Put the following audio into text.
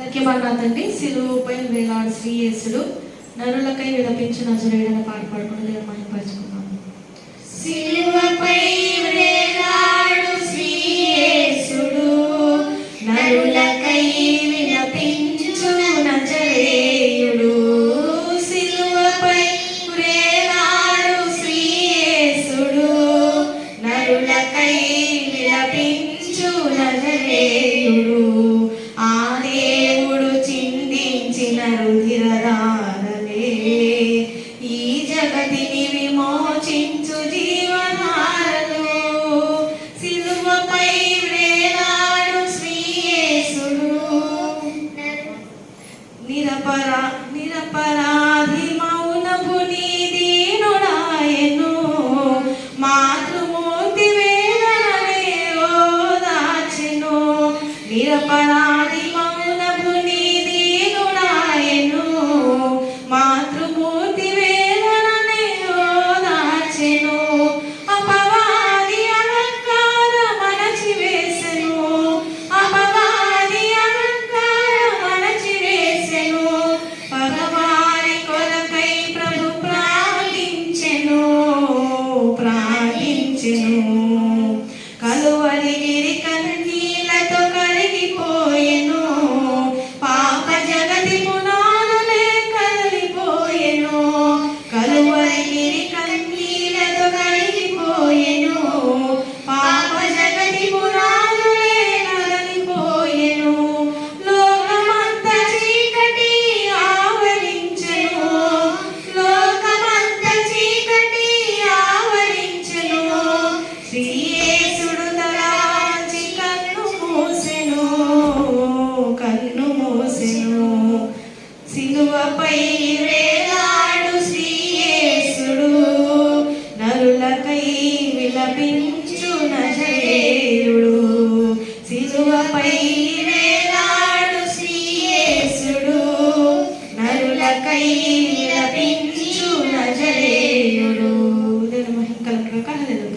అందరికీ తండ్రి సిలువుపై వేలాడు శ్రీయేసుడు నరులకై విలపించిన నజరేడన పాట పాడుకుని దేవుని మహిమపరచుకున్నాము సిలువపై వ్రేలాడు శ్రీయేసుడు నరులకై విలపించు నజరేయుడు. సిలువపై వ్రేలాడు శ్రీయేసుడు నరులకై విలపించు నజరేయుడు. నిరపరా నిరపరాధి మౌనపు దీనుడాయను మాతృమూర్తి వేదనలే ఓదాచెను నిరపరాధి sin శిలువపై వేలాడు శ్రీయేసుడు నరులకై విలపించు నజరేయుడు శిలువపై వేలాడు శ్రీయేసుడు నరులకై విలపించు నజరేయుడు నేను మహిళ కలెక్టర్ కాలేదు